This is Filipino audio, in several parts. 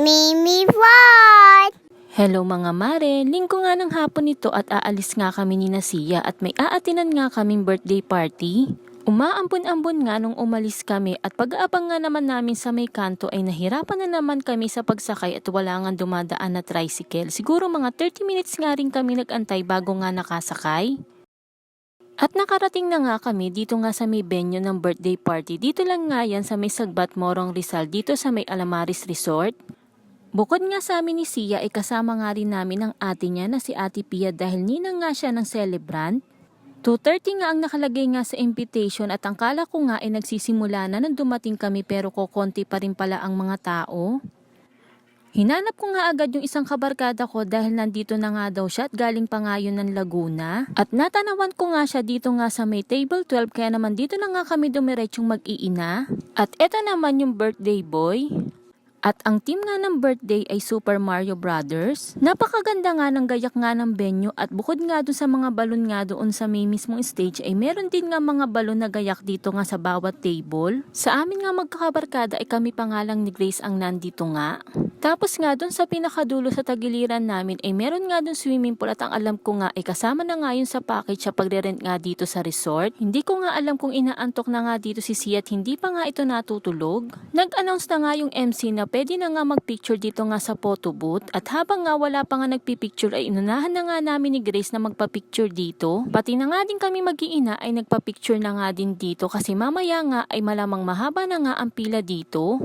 Mimi What? Hello mga mare, linggo nga ng hapon ito at aalis nga kami ni Nasiya at may aatinan nga kaming birthday party. Umaampon-ambon nga nung umalis kami at pag-aabang nga naman namin sa may kanto ay nahirapan na naman kami sa pagsakay at wala nga dumadaan na tricycle. Siguro mga 30 minutes nga rin kami nagantay bago nga nakasakay. At nakarating na nga kami dito nga sa may venue ng birthday party. Dito lang nga yan sa may Sagbat Morong Rizal dito sa may Alamaris Resort. Bukod nga sa amin ni Sia ay kasama nga rin namin ang ate niya na si Ate Pia dahil ninang nga siya ng celebrant. 2.30 nga ang nakalagay nga sa invitation at ang kala ko nga ay nagsisimula na nang dumating kami pero kokonti pa rin pala ang mga tao. Hinanap ko nga agad yung isang kabarkada ko dahil nandito na nga daw siya at galing pa nga yun ng Laguna. At natanawan ko nga siya dito nga sa may table 12 kaya naman dito na nga kami dumiretsyong mag-iina. At eto naman yung birthday boy. At ang team nga ng birthday ay Super Mario Brothers. Napakaganda nga ng gayak nga ng venue at bukod nga doon sa mga balon nga doon sa may mismong stage ay meron din nga mga balon na gayak dito nga sa bawat table. Sa amin nga magkakabarkada ay kami pa nga lang ni Grace ang nandito nga. Tapos nga doon sa pinakadulo sa tagiliran namin ay meron nga doon swimming pool at ang alam ko nga ay kasama na nga yun sa package sa pagre-rent nga dito sa resort. Hindi ko nga alam kung inaantok na nga dito si Sia at hindi pa nga ito natutulog. Nag-announce na nga yung MC na pwede na nga mag-picture dito nga sa photo booth at habang nga wala pa nga nagpipicture ay inunahan na nga namin ni Grace na magpa-picture dito. Pati na nga din kami mag-iina ay nagpa-picture na nga din dito kasi mamaya nga ay malamang mahaba na nga ang pila dito.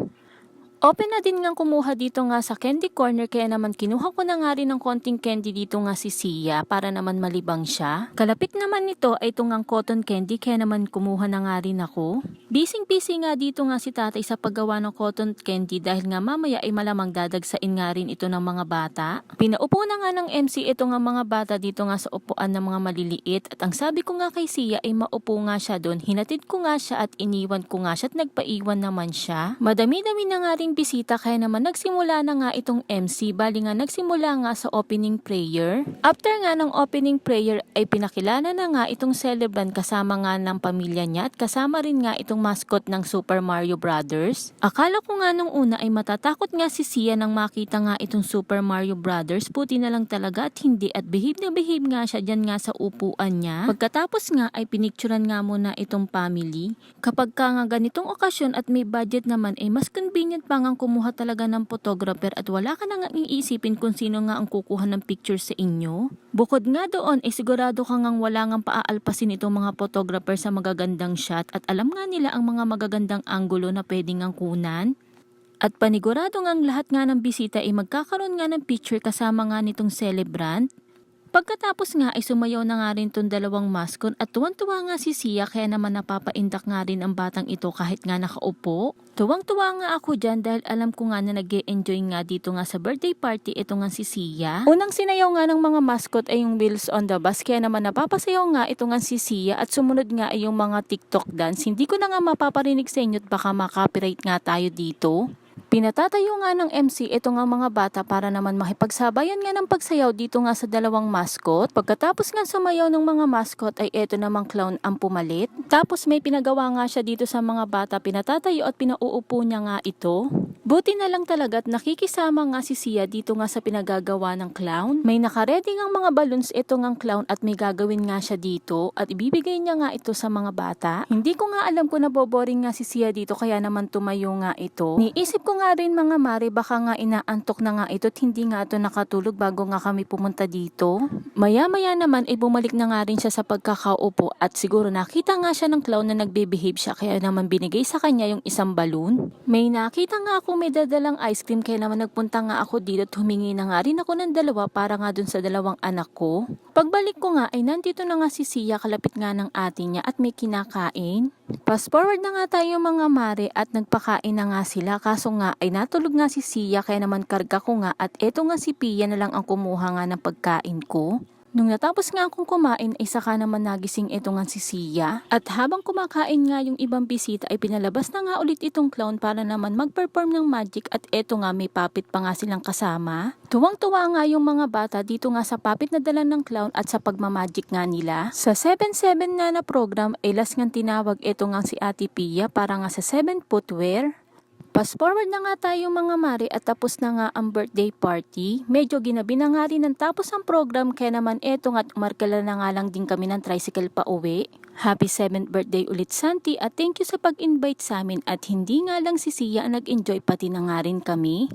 Open na din nga kumuha dito nga sa candy corner kaya naman kinuha ko na nga rin ng konting candy dito nga si Sia para naman malibang siya. Kalapit naman nito ay itong cotton candy kaya naman kumuha na nga rin ako. Bising-busy nga dito nga si tatay sa paggawa ng cotton candy dahil nga mamaya ay malamang dadagsain nga rin ito ng mga bata. Pinaupo na nga ng MC ito nga mga bata dito nga sa upuan ng mga maliliit at ang sabi ko nga kay Sia ay maupo nga siya doon. Hinatid ko nga siya at iniwan ko nga siya at nagpaiwan naman siya. Madami-dami na nga rin bisita kaya naman nagsimula na nga itong MC bali nga nagsimula nga sa opening prayer. After nga ng opening prayer ay pinakilala na nga itong celebrant kasama nga ng pamilya niya at kasama rin nga itong mascot ng Super Mario Brothers. Akala ko nga nung una ay matatakot nga si Sia nang makita nga itong Super Mario Brothers puti na lang talaga at hindi at behave na behave nga siya dyan nga sa upuan niya. Pagkatapos nga ay pinicturan nga muna itong family. Kapag ka nga ganitong okasyon at may budget naman ay mas convenient pa nga kumuha talaga ng photographer at wala ka na nga iisipin kung sino nga ang kukuha ng picture sa inyo. Bukod nga doon ay sigurado ka ngang wala ngang paaalpasin itong mga photographer sa magagandang shot at alam nga nila ang mga magagandang anggulo na pwedeng ang kunan. At panigurado ngang lahat nga ng bisita ay magkakaroon nga ng picture kasama nga nitong celebrant. Pagkatapos nga ay sumayaw na nga rin tong dalawang maskon at tuwang-tuwa nga si Sia kaya naman napapaindak nga rin ang batang ito kahit nga nakaupo. Tuwang-tuwa nga ako dyan dahil alam ko nga na nag enjoy nga dito nga sa birthday party ito nga si Sia. Unang sinayaw nga ng mga mascot ay yung wheels on the bus kaya naman napapasayaw nga ito nga si Sia at sumunod nga ay yung mga TikTok dance. Hindi ko na nga mapaparinig sa inyo at baka makopyright nga tayo dito. Pinatatayo nga ng MC ito nga mga bata para naman makipagsabayan nga ng pagsayaw dito nga sa dalawang mascot. Pagkatapos nga sumayaw ng mga mascot ay eto namang clown ang pumalit. Tapos may pinagawa nga siya dito sa mga bata, pinatatayo at pinauupo niya nga ito. Buti na lang talaga at nakikisama nga si Sia dito nga sa pinagagawa ng clown. May nakaredy ngang mga balloons ito ngang clown at may gagawin nga siya dito at ibibigay niya nga ito sa mga bata. Hindi ko nga alam kung naboboring nga si Sia dito kaya naman tumayo nga ito. Niisip ko nga rin mga mare baka nga inaantok na nga ito at hindi nga ito nakatulog bago nga kami pumunta dito. Maya-maya naman ay bumalik na nga rin siya sa pagkakaupo at siguro nakita nga siya ng clown na nagbe-behave siya kaya naman binigay sa kanya yung isang balloon. May nakita nga ako may dadalang ice cream kaya naman nagpunta nga ako dito at humingi na nga rin ako ng dalawa para nga dun sa dalawang anak ko. Pagbalik ko nga ay nandito na nga si Sia kalapit nga ng ate niya at may kinakain. Fast forward na nga tayo mga mare at nagpakain na nga sila kaso nga ay natulog nga si Sia kaya naman karga ko nga at eto nga si Pia na lang ang kumuha nga ng pagkain ko. Nung natapos nga akong kumain ay saka naman nagising ito nga si Sia. At habang kumakain nga yung ibang bisita ay pinalabas na nga ulit itong clown para naman mag-perform ng magic at eto nga may puppet pa nga silang kasama. Tuwang-tuwa nga yung mga bata dito nga sa puppet na dala ng clown at sa pagmamagic nga nila. Sa 7-7 nga na program ay last nga tinawag ito nga si Ate Pia para nga sa 7 footwear. Fast forward na nga tayo mga mare at tapos na nga ang birthday party. Medyo ginabi na nga rin ng tapos ang program kaya naman eto nga't umarkala na nga lang din kami ng tricycle pa uwi. Happy 7th birthday ulit Santi at thank you sa pag-invite sa amin at hindi nga lang si Sia ang nag-enjoy pati na nga rin kami.